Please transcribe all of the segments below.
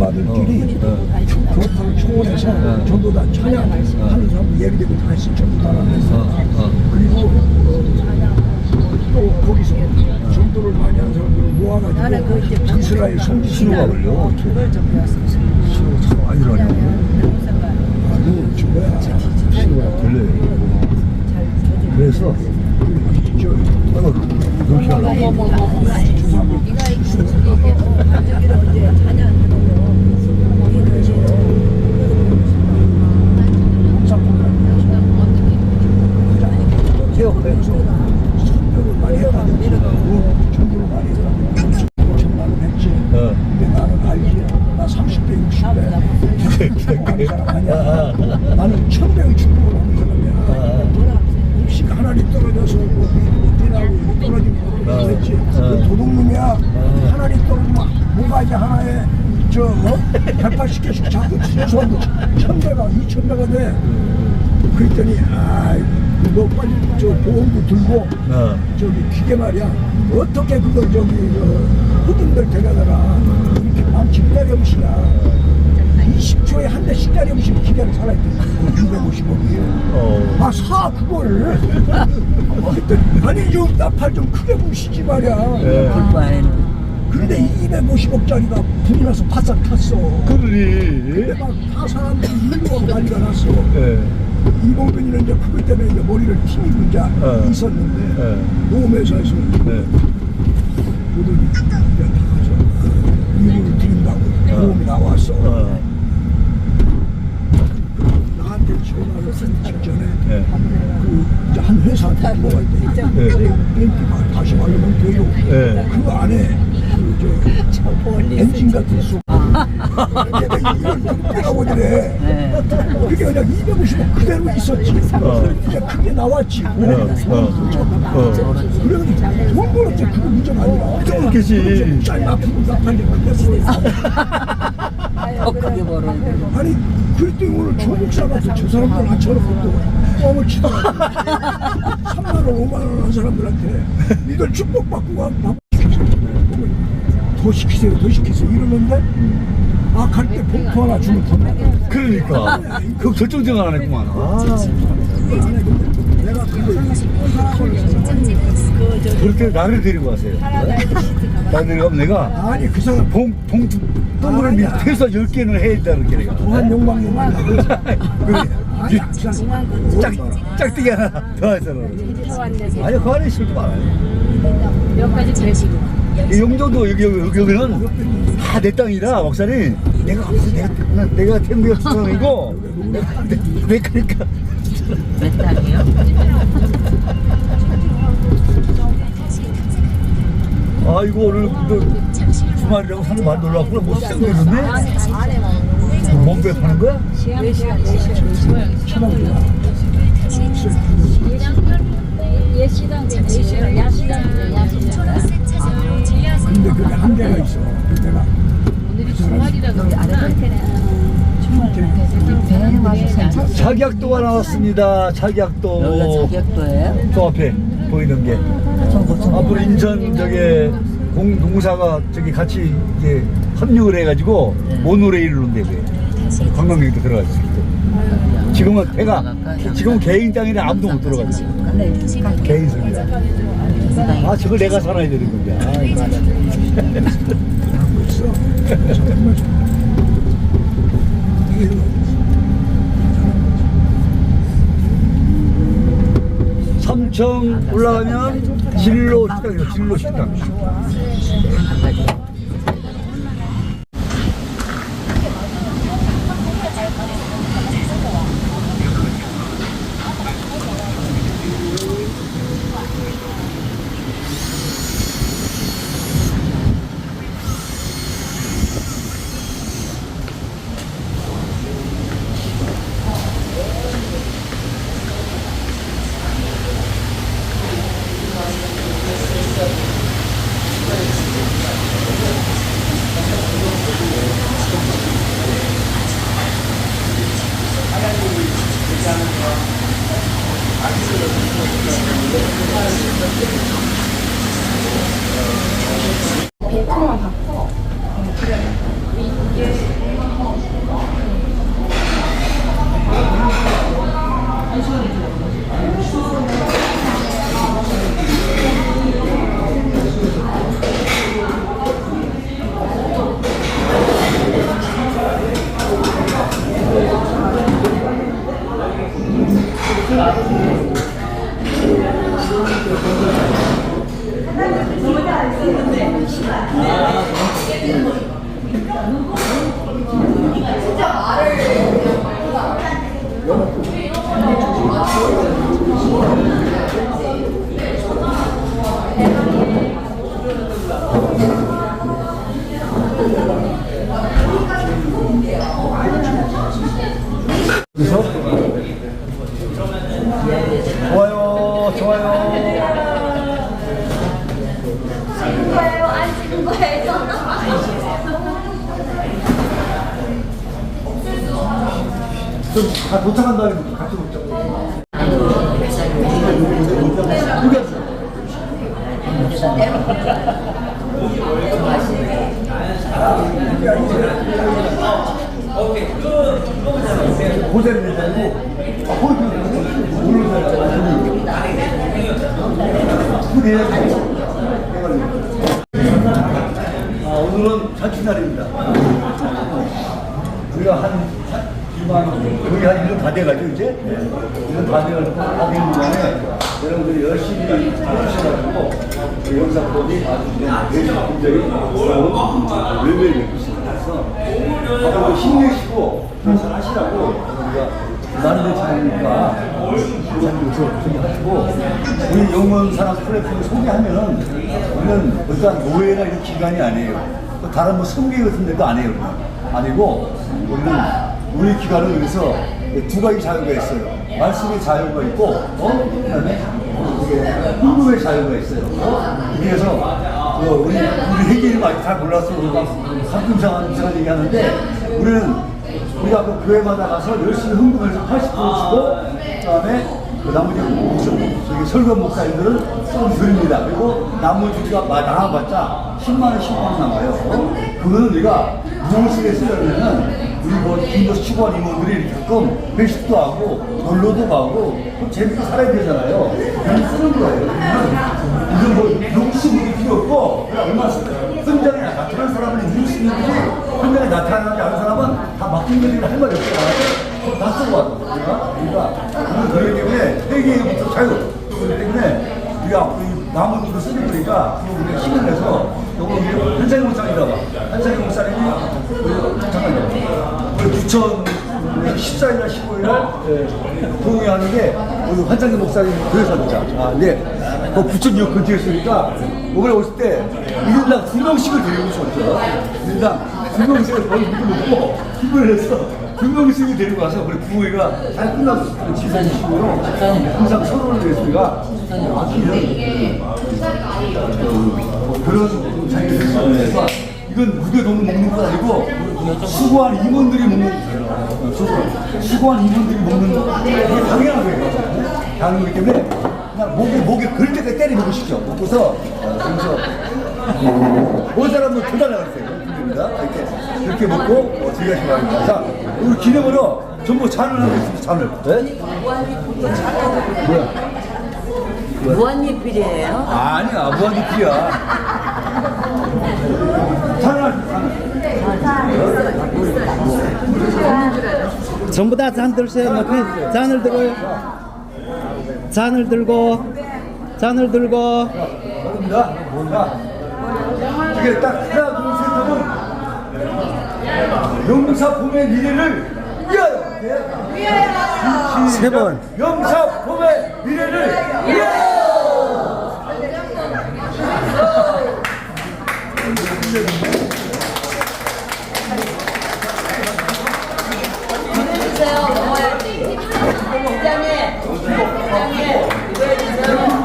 전도단들끼리 교파를 초월해서 전도단 찬양하는 사람도 예비되고 다 했어 전도단하면서 어, 어. 그리고 어, 또 거기서 전도를 많이 한 사람들을 모아가지고 이스라엘 성지 신호가 걸려. 그걸 좀 배웠어. 신호 참 들어가냐. 아주 저거야 신호가 걸려요. 그래서 저 그렇게 하려고. 네가 이게 저기로 이제 찬양하는 거. 이거 이제 개혁해서 전도를 많이 했다든지 전도를 많이 했다든지 천만 원 했지 어. 근데 나는 알지 나 30대 60대 축복하는 사람 아니야 나는 천배의 축복을 하는 사람이야 음식 하나님 떨어져서 뭐 미나고 떨어지면 어. 그랬지 어. 도둑놈이야 하나님 떨어지면 뭐가지 하나에 저 어? 180개씩 자꾸 치면서 천배가 이천배가 돼 그랬더니 아너 빨리 저 보험도 들고 어. 저기 기계 말이야 어떻게 그걸 저기 어, 흑인들 데려다가 이렇게 많지 기다려보시냐 20초에 한 대씩 기다려보시면 기계를 살아있대 250억이에요 어. 아사 그거를 그랬더니 아니 좀 나팔 좀 크게 부시지 말이야 예. 근데 250억짜리가 불이 나서 바싹 탔어 근데 그러니. 막다 사람들이 일로 난리가 났어 예. 이봉근이는 이제 그것 때문에 이제 머리를 튕기고 이제 어. 있었는데 예. 보험회사에서 네. 보더니 이제 다 가서 이불을 드린다고 보험이 나왔어 어. 나한테 전화를 하기 직전에 예. 그 이제 한 회사한테 들어갈 때 예. 벤티가 다시 말하면 돼요 예. 그 안에 그저 엔진 같은 수. 내가 이걸 빼가보더래 그게 그냥 250억 그대로 있었지. 어. 이제 그게 나왔지. 어. 어. 그래서 돈 벌었지. 그거 문제가 아니라. 그렇겠지. 짤 아프고 나팔게 그게 어, 그게 뭐라. 아니 그랬더니 오늘 조국사 가서 저 사람들 앉혀놓고 또 뻥을 치더라고 3만 원 5만 원 한 사람들한테. 이걸 축복받고 시키세요 더 시키세요 더 시키세요 이러는데 아 갈 때 봉투 하나 주면 건나 그러니까. 그 결정적 안 했구만. 아. 내가 그거 그렇게 나를 데리고 가세요. 나를 데리고 가면 내가 아니 그 사람 봉, 봉투 동그란 밑에서 10개는 해야 된다는 게 내가. 도한 욕망이 많다고 그래. 아니 그 짝, 짝대기 하나 더 해서. 아니, 그 안에 술도 많아요. 몇 가지 제시고. 이 용도도 여기, 여기, 여기는 다 내 땅이라, 목사님. 내가, 내가, 내가, 내가 태무가 땅이고, 내가, 내가, 그러니까. 몇 달이요? 아이고, 오늘 그 주말이라고 사는 많이 놀랐구나. 뭐싹 내렸네? 몸빼 파는 거야? 네 시간, 네 시간, 네 시간. 천원 예시당, 야시당, 야시당. 근데 그게 한계가 있어 내가 오늘이 배에 와서 자격도가 나왔습니다. 자격도. 여기가 자격도예요? 저 앞에 보이는 게. 앞으로 인천 저기 공, 농사가 저기 같이 이제 합류를 해가지고 모노레일로 온대고요. 관광객도 들어갈 수 있고. 지금은 배가, 지금은 개인 땅이라 아무도 못 들어가죠. 개인 소리야. 아, 저걸 내가 살아야 되는 건데. 아, 이거 안 돼. 삼청 올라가면 진로 식당이요, 진로 식당. 100%만 바꿔. 그래. 이게 진짜 말을 그냥 말보다 좀다 도착한 다음에 같이 먹자. 여기 앉아. 고생이 되고, 아, 거기 아, 오늘은 잔치날입니다. 우리가 한, 한 2만 거의 한 1년 다 돼가지고 이제 1년 다 돼가지고 다 되는 동안에 여러분들이 열심히 해주셔가지고 우리 영상법이 아주 굉장히 좋은 외면이 되고 있습니다. 그래서 다들 힘내시고 잘 하시라고 우리가 나름대로 잘하니까 하시고 우리 영원 사람 플랫폼을 소개하면은 우리는 일단 노예나 이런 기관이 아니에요. 또 다른 뭐 성계 같은 데도 아니에요. 우리는. 아니고 우리는 우리 기관은 여기서 두 가지 자유가 있어요. 말씀의 자유가 있고, 어? 그다음에 이게 흥금의 자유가 있어요. 어? 그래서 그 우리 우리 회계를 많이 잘 몰라서 가끔 이상한 이상한 얘기하는데 우리는 우리가 그 교회마다 가서 열심히 흥금해서 80% 주고 그다음에 그 나머지 좀 저기 설교 목사님들은 좀 드립니다. 그리고 나머지가 마- 나가봤자 10만 원, 10만 원 나와요. 어? 그거는 우리가 무엇을 쓰려면은 우리 뭐 김도 치고한 이모들이 가끔 회식도 하고 놀러도 가고 또 재밌게 살아야 되잖아요. 그냥 쓰는 거예요. 이건 뭐 욕심이 필요 없고 그냥 얼마 현장에 나타난 사람은 있지 현장에 나타나지 않은 사람은 다 맡긴 일을 할 말이 없잖아요. 다 쓰고 와도 우리가 그러니까 그런 그렇기 때문에 회계부터 자유 그렇기 때문에 우리가 이 남은 돈을 쓰는 거니까 그거 우리가 힘을 내서 요거 우리 한상희 목사님이라고 한상희 목사님이 그 잠깐만요. 그 2014일날 15일날 동의하는 게 우리 환장기 목사님 교회사입니다. 아, 네. 그 부천 역 근처에 있으니까 이번에 오실 때 1인당 두 명씩을 데리고 오셨죠. 1인당 두 명씩을 거의 묶어놓고 힘을 내서 두 명씩을 데리고 와서 우리 부모가 잘 끝나서 지사님식으로 항상 서로를 위해서 우리가 아끼는 뭐 그런 자기가 됐습니다. 이건 무대 돈 먹는 건 아니고 수고한 임원들이 먹는 어, 수고- 수고한 임원들이 먹는 이게 당연한 거예요. 당연한 거기 때문에 그냥 목에 목에 그럴 때까지 때려 먹으시죠. 먹고서 어, 그래서 본 사람은 도달하세요. 입니다 이렇게 이렇게 먹고 어, 즐기시기 바랍니다. 자, 우리 기념으로 전부 잔을 하고 있습니다. 잔을. 네? 뭐야? 무한리필이에요? 아니야, 무한리필이야. 잔을 잔을. 전부 다 잔 들세요. 뭐, 그 잔을 들어요. 잔을 들고, 잔을 들고. 이게 딱 하나 봄의 미래를 위하여 위하여. 세 번. 영사 봄의 미래를 위하여.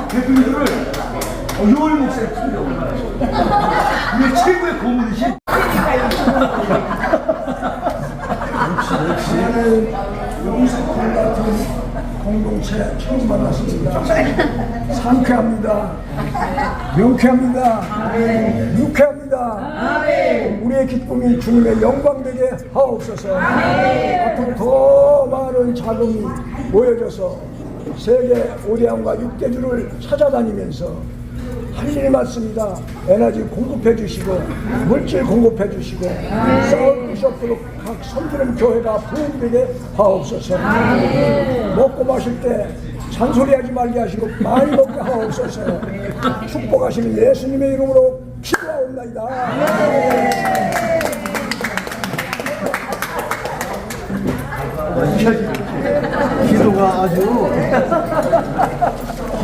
대통령을 요월 목사님. 틀려 이게 최고의 고문이신 저는 용사팀 같은 공동체 처음 만났습니다. 상쾌합니다. 명쾌합니다. 유쾌합니다. 우리의 기쁨이 주님의 영광 되게 하옵소서. 앞으로 더 많은 자금이 모여져서 세계 5대왕과 6대주를 찾아다니면서 할 일이 많습니다. 에너지 공급해 주시고 물질 공급해 주시고 사울 비숍으로 각 섬기는 교회가 부흥되게 하옵소서. 먹고 마실 때 잔소리하지 말게 하시고 많이 먹게 하옵소서. 축복하시는 예수님의 이름으로 기도하옵나이다. 기도가 아주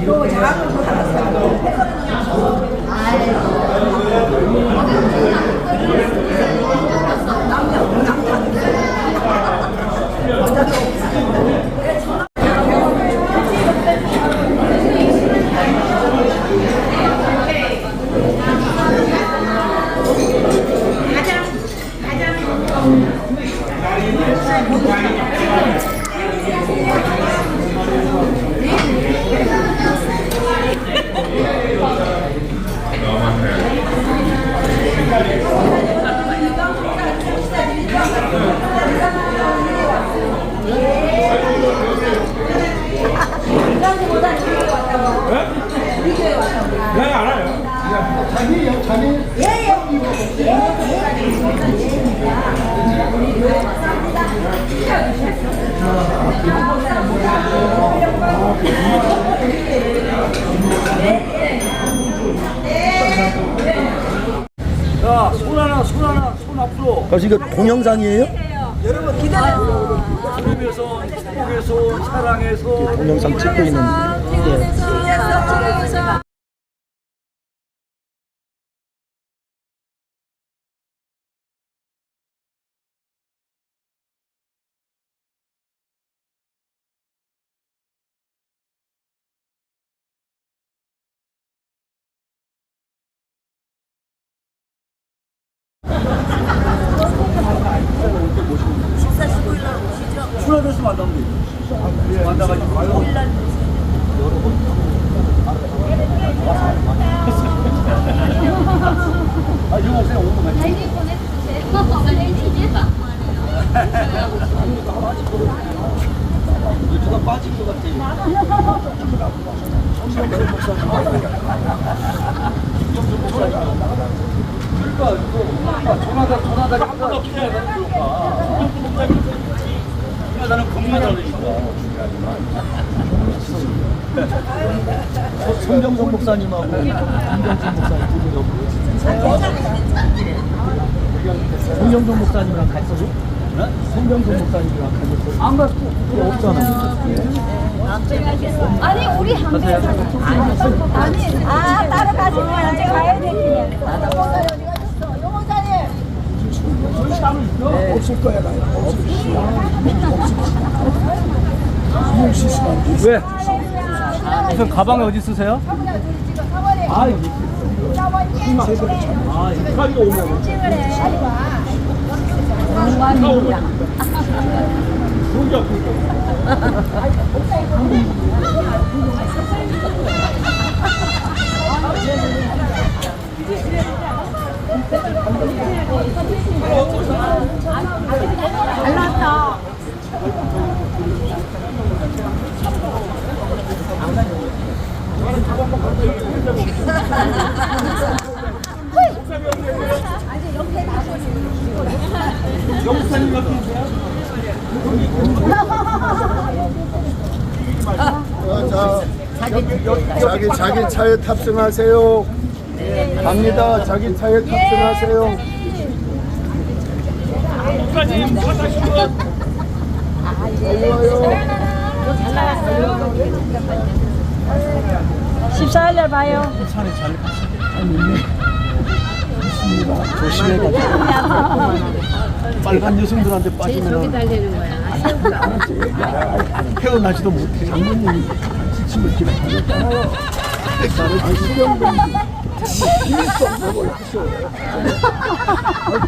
야. 자, 손 하나, 손 하나, 손 앞으로. 아, 이거 동영상이에요? 여러분 기다려. 하늘에서, 축복에서, 사랑에서. 동영상 찍고 있는. 출 만나면 되죠. 만나가지고 가요. 아, 이거 없어요. 오늘 같이. 아이디 보내주세요. 아이디 대박. 누가 빠질 것 같아. 그러니까 이거 전화다 전화다 한번 없이 해야 되는 거야. 나는 겁나 잘하니까. 손병성 목사님하고 김병준 목사님 두 분이 손병성 목사님이랑 갔어요? 손병성 목사님이랑 가셨어요? 안 갔어. 없잖아. 아니 우리 한 명. 아니 아 따로 가시면 이제 가야 되겠네. 용호사님. 없을 거야 나요. 없을 수용 시스만 왜? 우선 가방에 어디 쓰세요? 아 여기 세대를 참. 아. 자기 자기 차에 탑승하세요. 갑니다. 자기 차에 탑승하세요. 조심해가지고. 빨간 여성들한테 빠지면 태어나지도 못해. 장모님이 지침을 기록하니까. 필성 먹어요.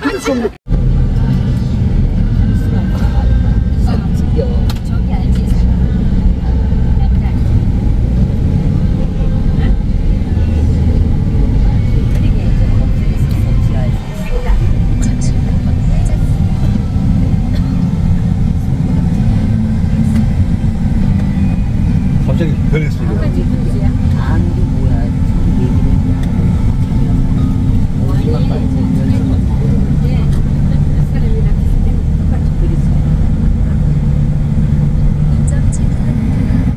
필성. 필성